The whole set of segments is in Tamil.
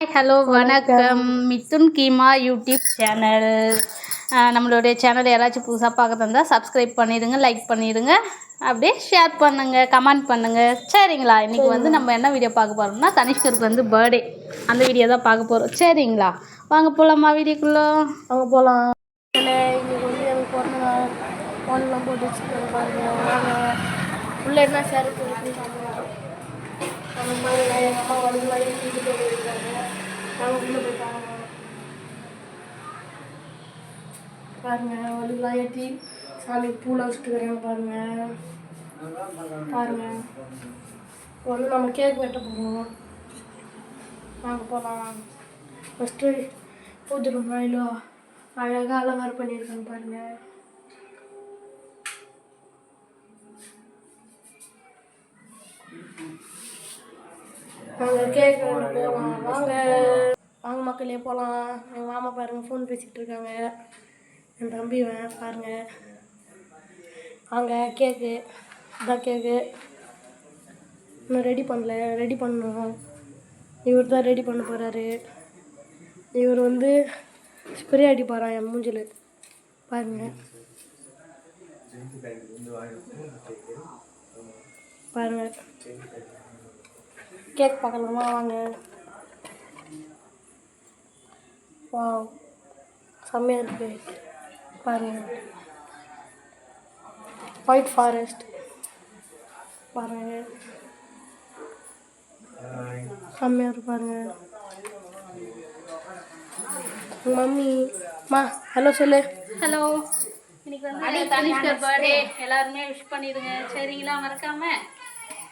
ஹலோ வணக்கம். Mithun Keema YouTube channel. நம்மளுடைய சேனல் யாராச்சும் புதுசாக பார்க்க தந்தால் சப்ஸ்கிரைப் பண்ணிடுங்க லைக் பண்ணிடுங்க. அப்படியே ஷேர் பண்ணுங்க கமெண்ட் பண்ணுங்க. சரிங்களா? இன்றைக்கி வந்து நம்ம என்ன வீடியோ பார்க்க போகிறோம்னா தனிஷ்கருக்கு வந்து பர்த்டே அந்த வீடியோ தான் பார்க்க போகிறோம் சரிங்களா? வாங்க போகலாமா வீடியோக்குள்ளே? அங்கே போகலாம் இன்னைக்கு வந்து எனக்கு பிறந்த நாள் ஃபோன்லாம் போட்டு வச்சுருக்காங்க பாருங்க வாங்க. உள்ள என்ன சாப்பிடுவோம் அந்த மாதிரி எங்கள் அம்மா வலி மாதிரி வீட்டு போயிருக்காங்க நாங்கள் உள்ளே போய் பாருங்க பாருங்க வலிலாம் ஏற்றி சாமிக்கு பூலாம் வச்சுட்டுக்கிறாங்க பாருங்க பாருங்க இப்போ வந்து நம்ம கேக் வெட்ட போகிறோம் நாங்கள் போகலாம் ஃபஸ்ட்டு பூஜை ரூமாயிலோ அழகாக அலங்காரம் பண்ணியிருக்காங்க பாருங்க. நாங்க கேக் போகலாம் வாங்க வாங்க மக்களே போகலாம் எங்கள் மாமா பாருங்க ஃபோன் பேசிகிட்டு இருக்காங்க. என் தம்பி வேன் பாருங்க. வாங்க கேக்கு. இதான் கேக்கு. இன்னும் ரெடி பண்ணல. ரெடி பண்ணணும். இவர் தான் ரெடி பண்ண போகிறாரு இவர் வந்து ஸ்ப்ரே அடிப்பாராம் என் மூஞ்சில். பாருங்க. பாருங்க. கேக் பார்க்கலாமா வாங்க வாவ் செம்மையாக இருக்கு பாருங்க ஒயிட் ஃபாரஸ்ட் பாருங்க செம்மையாக இருக்கு பாருங்க உங்க மம்மி மா ஹலோ சொல்லு ஹலோ இன்னைக்கு வந்து தனிஷ்கர் பர்த்டே எல்லாருமே விஷ் பண்ணிடுங்க. சரிங்களா? மறக்காம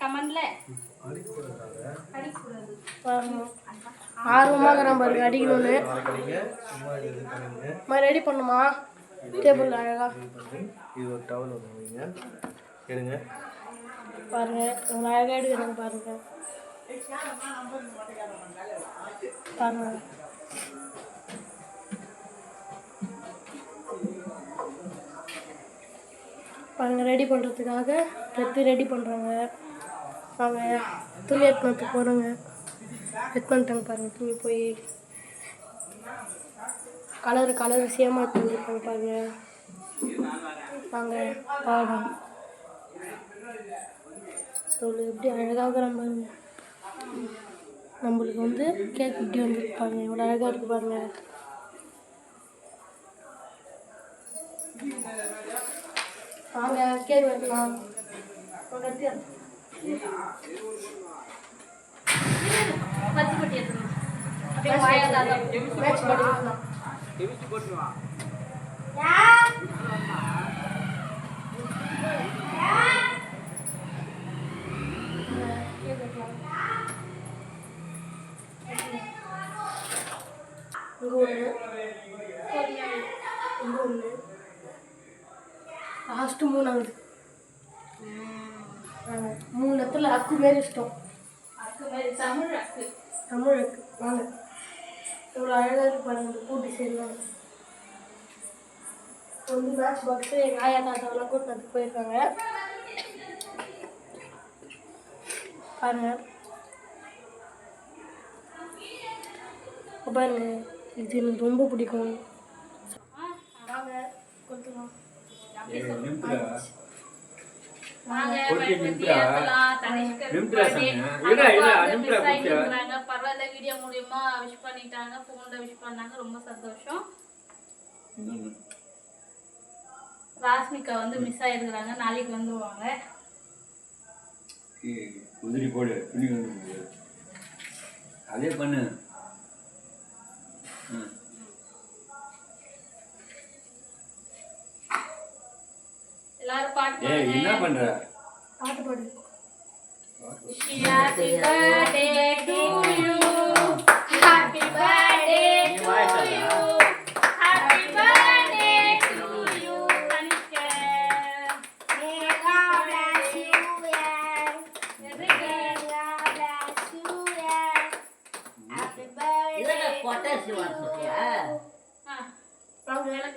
கமெண்ட்ல ஆர்வமாக நம்ம அடிக்கணும்னு. மாதிரி ரெடி பண்ணுமா? டேபிள் அழகா. இது ஒரு டவல் ஒன்று எடுங்க பாருங்க இவ்வளோ அழகாக எடுக்கிறாங்க பாருங்க. பாருங்க. பாருங்க ரெடி பண்ணுறதுக்காக எடுத்து ரெடி பண்ணுறாங்க அவங்க துணி எடுத்துனத்துக்கு போகிறாங்க எடுத்து பண்ணிட்டாங்க பாருங்க துணி போய். கலர் கலர் சேமாக தூங்கிருப்பாங்க பாருங்க. வாங்க பாடம் சொல்லு எப்படி அழகாக பாருங்க. நம்மளுக்கு வந்து கேக் இப்படி வந்துருப்பாங்க இவ்வளோ அழகாக இருக்கு பாருங்க. வாங்க கேக் வைக்கலாம் பத்தி பட்டி எடுத்துக்கணும். அப்படியே வாயால் மேட்ச் பண்ணி வெட்டலாம். கேக் வெட்டலாம். இங்க ஒன்று இங்க ஒன்று லாஸ்ட்டு மூணாவது. ஆ, மூணு இடத்துல அக்கு மாரி இஷ்டம் அக்கு தமிழ் அக்கு. வாங்க. இவ்வளோ அழகாக இருக்கு பாருங்க இந்த பூ டிசைன் வாங்க இப்போ வந்து மேட்ச் பாக்ஸு எங்கள் ஆயா தாத்தாவெல்லாம் கூட்டு வந்து போயிருக்காங்க. பாருங்க. பாருங்க இது எனக்கு ரொம்ப பிடிக்கும். வாங்க கொடுத்துக்கலாம் வாங்க. ஏத்தலாம், பரவாயில்ல வீடியோ மூலியமா விஷ் பண்ணிட்டாங்க ஃபோனில் விஷ் பண்ணாங்க. ரொம்ப சந்தோஷம். ராஸ்மிகா வந்து மிஸ் ஆயிருக்கிறாங்க. நாளைக்கு வந்துருவாங்க. உதிரி போடு. துணி வந்து. அதே பண்ணு. எல்லாரும் பாட்டு ஏய் என்ன பண்ற? பாட்டு பாடு.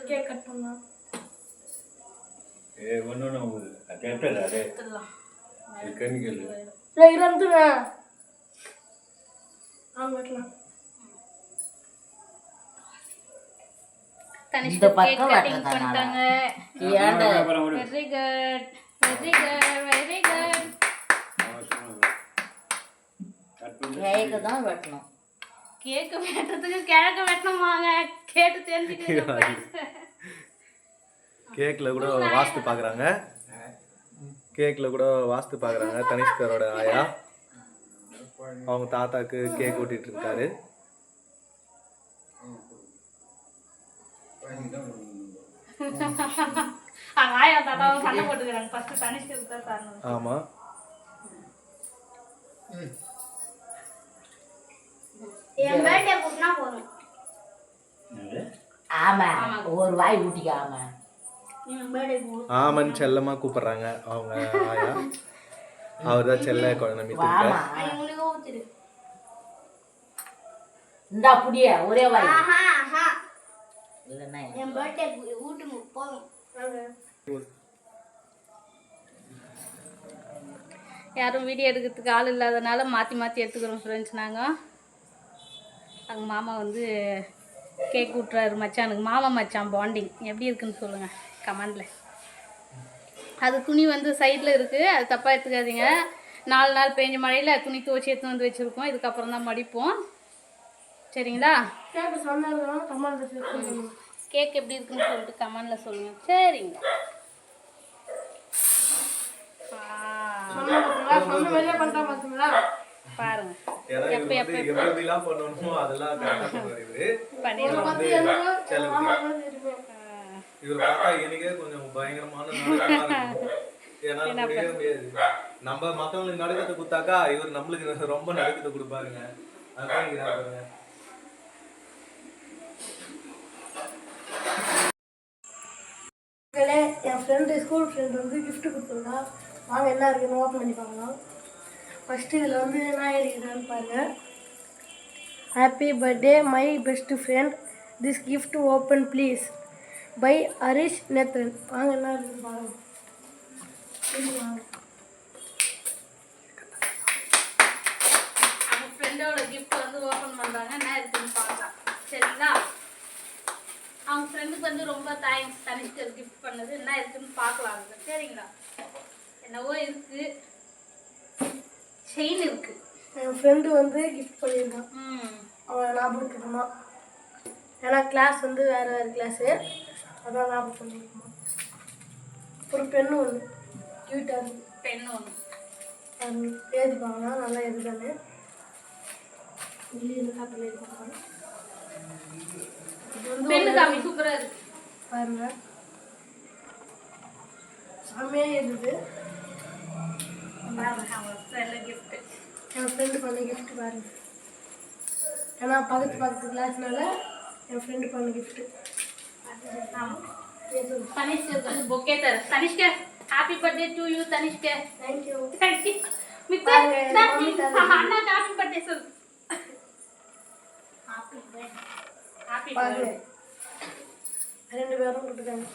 கேக் கட் பண்ணலாம். ஏ very good very good very good தான் வெட்டணும். கேக்கு வெட்டுறதுக்கு கிழக்கு வெட்டணுமாங்க? கேட்டு தெரிஞ்சுக்கிறேன் கேக்கில் கூட வாஸ்து பார்க்குறாங்க கேக்கில் கூட வாஸ்து பார்க்குறாங்க தனிஷ்கரோட ஆயா. அவங்க தாத்தாக்கு கேக் ஓட்டிட்டு இருக்காரு அங்க என் பர்த்டே கூட்டினா போதும். என்னது? ஆமா. ஒரு வாய் ஊட்டிக்க ஆமா. என் பர்த்டே ஆமன் செல்லமாக கூப்பிடுறாங்க அவங்க ஆயா. அவர் தான் செல்ல குழந்தை இந்த அப்படியே ஒரே வாய். ஆஹா ஆஹா. இல்லைன்னா என் பர்த்டே ஊட்டுங்க போதும். யாரும் வீடியோ எடுக்கிறதுக்கு ஆள் இல்லாதனால மாற்றி மாற்றி எடுத்துக்கிறோம் ஃப்ரெண்ட்ஸ் நாங்கள் அவங்க மாமா வந்து கேக் விட்றாரு மச்சானுக்கு மாமா மச்சான் பாண்டிங் எப்படி இருக்குன்னு சொல்லுங்கள் கமெண்டில் அது துணி வந்து சைடில் இருக்குது அது தப்பாக எடுத்துக்காதீங்க. நாலு நாள் பெஞ்ச மழையில் துணி துவச்சி எடுத்து வந்து வச்சுருக்கோம். இதுக்கப்புறம் தான் மடிப்போம். சரிங்களா? கேக் எப்படி இருக்குன்னு சொல்லிட்டு கமெண்டில் சொல்லுங்கள் சரிங்க. சொன்னா மாதிரியே பண்ணிட்டா பார்த்தீங்களா பாருங்க. எப்போ எப்போ எப்படிலாம் பண்ணணுமோ அதெல்லாம் பண்ணுவார் இவரு. இவர் பார்த்தா எனக்கே கொஞ்சம் பயங்கரமான ஏன்னா முடியாது. நம்ம மத்தவங்களுக்கு நடுக்கத்தை கொடுத்தாக்கா இவர் நம்மளுக்கு ரொம்ப நடுக்கத்தை கொடுப்பாருங்க. அதான் பாருங்க என் ஃப்ரெண்டு ஸ்கூல் ஃப்ரெண்டு வந்து gift கொடுத்துருந்தா வாங்க என்ன இருக்குன்னு ஓப்பன் பண்ணி பார்க்கலாம் ஃபஸ்ட்டு இதில் வந்து என்ன இருக்குதுன்னு பாருங்க. Happy birthday my best friend this gift open please bye Harish Nethran வாங்க என்ன இருக்குன்னு பாருங்க. ஃப்ரெண்டோட கிஃப்ட் வந்து ஓப்பன் பண்ணுறாங்க என்ன இருக்குன்னு பார்க்கலாம். சரிங்களா? அவங்க ஃப்ரெண்டுக்கு வந்து ரொம்ப தேங்க்ஸ் தனிஷ்கர் கிஃப்ட் பண்ணது. என்ன இருக்குன்னு பார்க்கலாம். சரிங்களா? என்னவோ இருக்கு. செயின் இருக்கு. என் ஃப்ரெண்டு வந்து கிஃப்ட் பண்ணியிருக்கான் அவன் ஞாபகத்துக்குமா ஏன்னா கிளாஸ் வந்து வேறு வேறு கிளாஸு அதான் ஞாபகம் பண்ணியிருக்குமா ஒரு பெண்ணு ஒன்று க்யூட்டாக இருக்கு. பெண் ஒன்று எழுதிப்பாங்கன்னா நல்லா எழுதானே வெளியே காப்பில் எழுதிப்பாங்க பெண்ணு காமி சூப்பராக இருக்கு. பாருங்க. செம்மையாக எழுதுது பாருங்க அவங்க ஃப்ரெண்டு கிஃப்ட் என் ஃப்ரெண்டு பண்ண gift. பாருங்க ஏன்னா பக்கத்து பக்கத்து கிளாஸ்னால என் ஃப்ரெண்டு பண்ண gift. ஆமாம் தனிஷ்கருக்கு வந்து பொக்கே தர Tanishkar happy birthday to you Tanishkar thank you thank you மித்த பாருங்க, மம்மி தரது. அண்ணா ஹாப்பி பர்த்டே சொல்லு ஹாப்பி பர்த்டே ஹாப்பி பாருங்க பர்த்டே ரெண்டு பேரும் கொடுத்துருக்காங்க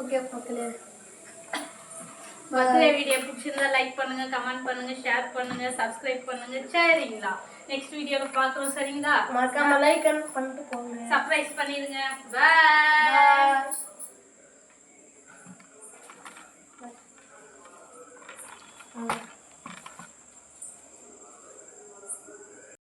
ஓகே மக்களே பர்த்டே வீடியோ பிடிச்சிருந்தா லைக் பண்ணுங்க கமெண்ட் பண்ணுங்க ஷேர் பண்ணுங்க சப்ஸ்கிரைப் பண்ணுங்க. சரிங்களா? நெக்ஸ்ட் வீடியோல பார்க்குறோம் சரிங்களா? மறக்காம லைக் பண்ணிட்டு போங்க. சர்ப்ரைஸ் பண்ணிடுங்க. பாய். ஆ.